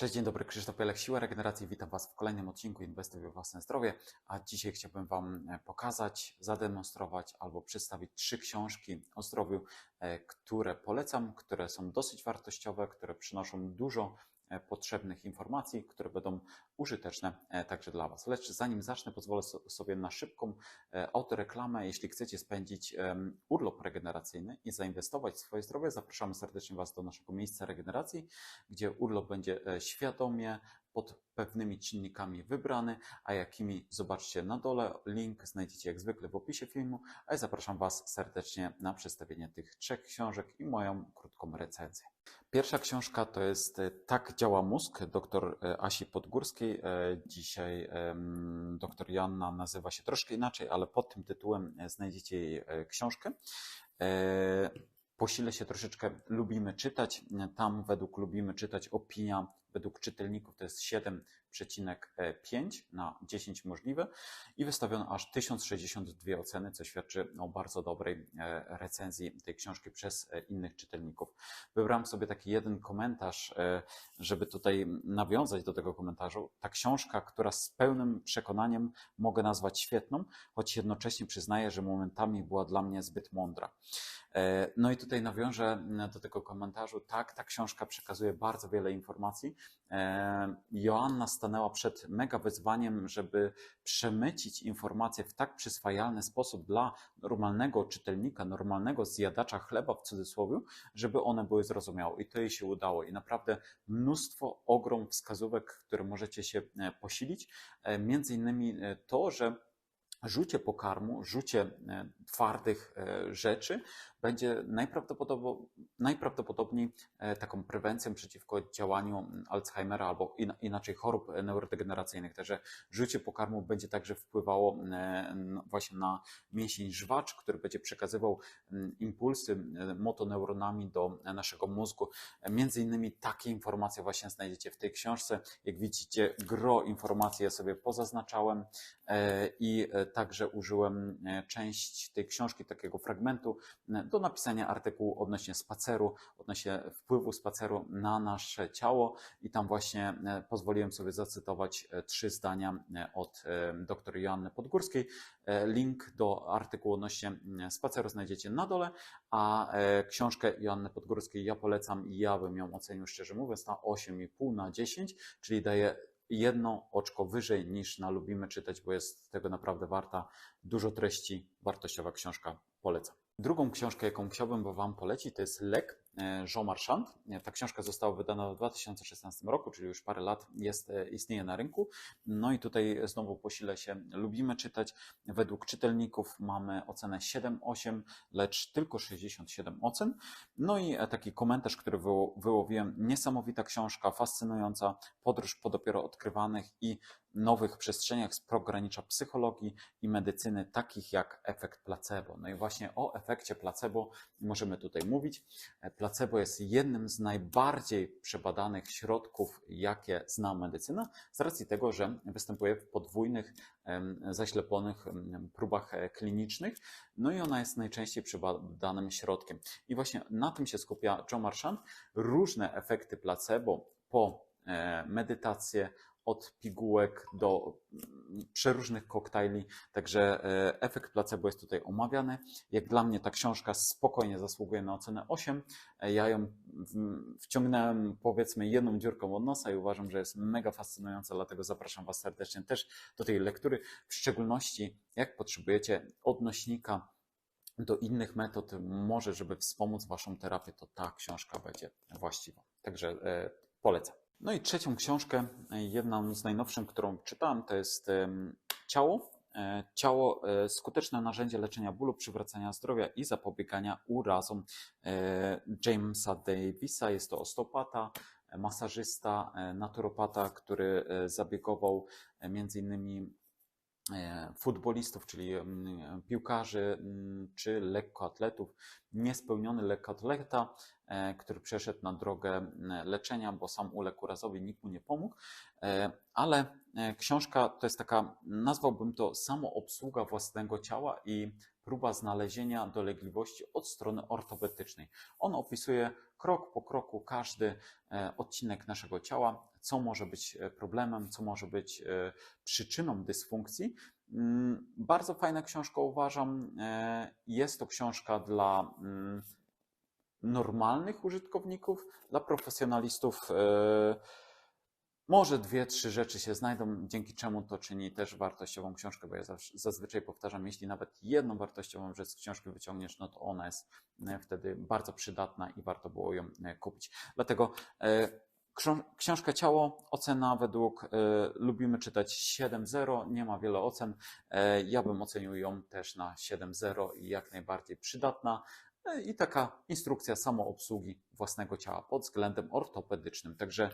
Cześć, dzień dobry, Krzysztof Pielek, Siła Regeneracji. Witam Was w kolejnym odcinku Inwestuj we własne zdrowie. A dzisiaj chciałbym Wam e, pokazać, zademonstrować albo przedstawić trzy książki o zdrowiu, e, które polecam, które są dosyć wartościowe, które przynoszą dużo potrzebnych informacji, które będą użyteczne e, także dla Was. Lecz zanim zacznę, pozwolę so- sobie na szybką e, autoreklamę. Jeśli chcecie spędzić urlop regeneracyjny i zainwestować w swoje zdrowie, zapraszamy serdecznie Was do naszego miejsca regeneracji, gdzie urlop będzie e, świadomie pod pewnymi czynnikami wybrany, a jakimi zobaczcie na dole. Link znajdziecie jak zwykle w opisie filmu, a ja zapraszam Was serdecznie na przedstawienie tych trzech książek i moją krótką recenzję. Pierwsza książka to jest e, Tak działa mózg dr e, Asi Podgórskiej. E, Dzisiaj dr Joanna nazywa się troszkę inaczej, ale pod tym tytułem znajdziecie jej książkę. E, Posilę się troszeczkę lubimy czytać. Tam według lubimy czytać opinia według czytelników to jest 7,5 na 10 możliwe i wystawiono aż 1062 oceny, co świadczy o bardzo dobrej e, recenzji tej książki przez e, innych czytelników. Wybrałem sobie taki jeden komentarz, e, żeby tutaj nawiązać do tego komentarzu. Ta książka, która z pełnym przekonaniem mogę nazwać świetną, choć jednocześnie przyznaję, że momentami była dla mnie zbyt mądra. E, No i tutaj nawiążę do tego komentarzu. Tak, ta książka przekazuje bardzo wiele informacji. E, Joanna stanęła przed mega wyzwaniem, żeby przemycić informacje w tak przyswajalny sposób dla normalnego czytelnika, normalnego zjadacza chleba w cudzysłowie, żeby one były zrozumiałe. I to jej się udało. I naprawdę mnóstwo, ogrom wskazówek, które możecie się e, posilić. E, Między innymi e, to, że rzucie pokarmu, rzucie twardych rzeczy będzie najprawdopodobniej, najprawdopodobniej e, taką prewencją przeciwko działaniu Alzheimera albo in- inaczej chorób neurodegeneracyjnych. Także rzucie pokarmu będzie także wpływało e, właśnie na mięsień żwacz, który będzie przekazywał impulsy e, motoneuronami do naszego mózgu. E, Między innymi takie informacje właśnie znajdziecie w tej książce. Jak widzicie, gro informacji ja sobie pozaznaczałem e, i e, także użyłem e, część tej książki, takiego fragmentu, e, do napisania artykułu odnośnie spaceru, odnośnie wpływu spaceru na nasze ciało i tam właśnie e, pozwoliłem sobie zacytować e, trzy zdania e, od dr Joanny Podgórskiej. Link do artykułu odnośnie spaceru znajdziecie na dole, a książkę Joanny Podgórskiej ja polecam i ja bym ją ocenił szczerze mówiąc na 8,5 na 10, czyli daje jedno oczko wyżej niż na Lubimy Czytać, bo jest tego naprawdę warta. Dużo treści, wartościowa książka, polecam. Drugą książkę, jaką chciałbym Wam polecić, to jest Lek e, Jean Marchand. Ta książka została wydana w 2016 roku, czyli już parę lat jest, e, istnieje na rynku. No i tutaj znowu posilę się, lubimy czytać. Według czytelników mamy ocenę 7,8, lecz tylko 67 ocen. No i e, taki komentarz, który wyło- wyłowiłem. Niesamowita książka, fascynująca, podróż po dopiero odkrywanych i nowych przestrzeniach z pogranicza psychologii i medycyny, takich jak efekt placebo. No i właśnie o efekcie placebo możemy tutaj mówić. Placebo jest jednym z najbardziej przebadanych środków, jakie zna medycyna, z racji tego, że występuje w podwójnych, em, próbach e, klinicznych, no i ona jest najczęściej przebadanym środkiem. I właśnie na tym się skupia John Marchand. Różne efekty placebo po e, medytację, od pigułek do przeróżnych koktajli, także e, efekt placebo jest tutaj omawiany. Jak dla mnie ta książka spokojnie zasługuje na ocenę 8. E, Ja ją wciągnąłem powiedzmy jedną dziurką od nosa i uważam, że jest mega fascynująca, dlatego zapraszam Was serdecznie też do tej lektury, w szczególności jak potrzebujecie odnośnika do innych metod, może żeby wspomóc Waszą terapię, to ta książka będzie właściwa. Także e, polecam. No i trzecią książkę, jedną z najnowszych, którą czytałem, to jest Ciało. E, Ciało, e, skuteczne narzędzie leczenia bólu, przywracania zdrowia i zapobiegania urazom e, Jamesa Davisa. Jest to osteopata, e, masażysta, naturopata, który zabiegował między innymi futbolistów, czyli piłkarzy czy lekkoatletów. Niespełniony lekkoatleta, e, który przeszedł na drogę leczenia, bo sam uległ urazowi, nikt mu nie pomógł. E, Ale e, książka to jest taka, nazwałbym to samoobsługa własnego ciała i próba znalezienia dolegliwości od strony ortopedycznej. On opisuje krok po kroku każdy e, odcinek naszego ciała, co może być e, problemem, co może być e, przyczyną dysfunkcji. Mm, Bardzo fajna książka, uważam. Jest to książka dla mm, normalnych użytkowników, dla profesjonalistów. Może dwie, trzy rzeczy się znajdą, dzięki czemu to czyni też wartościową książkę, bo ja zazwyczaj powtarzam, jeśli nawet jedną wartościową rzecz z książki wyciągniesz, no to ona jest e, wtedy bardzo przydatna i warto było ją e, kupić. Dlatego e, ksią- książka Ciało, ocena według, lubimy czytać 7.0, nie ma wiele ocen. Ja bym ocenił ją też na 7.0 i jak najbardziej przydatna. I taka instrukcja samoobsługi własnego ciała pod względem ortopedycznym. Także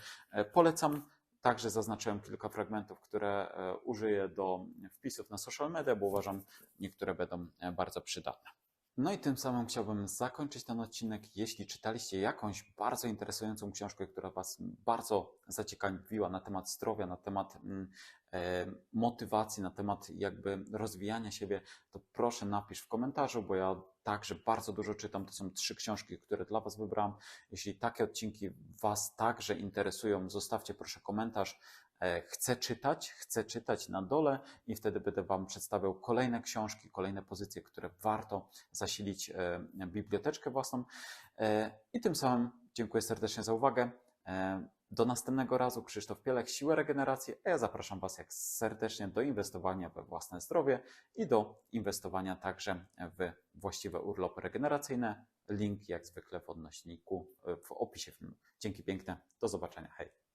polecam. Także zaznaczyłem kilka fragmentów, które e, użyję do wpisów na social media, bo uważam, niektóre będą e, bardzo przydatne. No i tym samym chciałbym zakończyć ten odcinek. Jeśli czytaliście jakąś bardzo interesującą książkę, która Was bardzo zaciekawiła na temat zdrowia, na temat mm, e, motywacji, na temat jakby rozwijania siebie, to proszę napisz w komentarzu, bo ja także bardzo dużo czytam. To są trzy książki, które dla Was wybrałem. Jeśli takie odcinki Was także interesują, zostawcie proszę komentarz. E, Chcę czytać, chcę czytać na dole i wtedy będę Wam przedstawiał kolejne książki, kolejne pozycje, które warto zasilić e, biblioteczkę własną. E, I tym samym dziękuję serdecznie za uwagę. E, Do następnego razu Krzysztof Pielek, Siła Regeneracji, a ja zapraszam Was jak serdecznie do inwestowania we własne zdrowie i do inwestowania także w właściwe urlopy regeneracyjne. Link jak zwykle w odnośniku, w opisie filmu. Dzięki piękne, do zobaczenia, hej.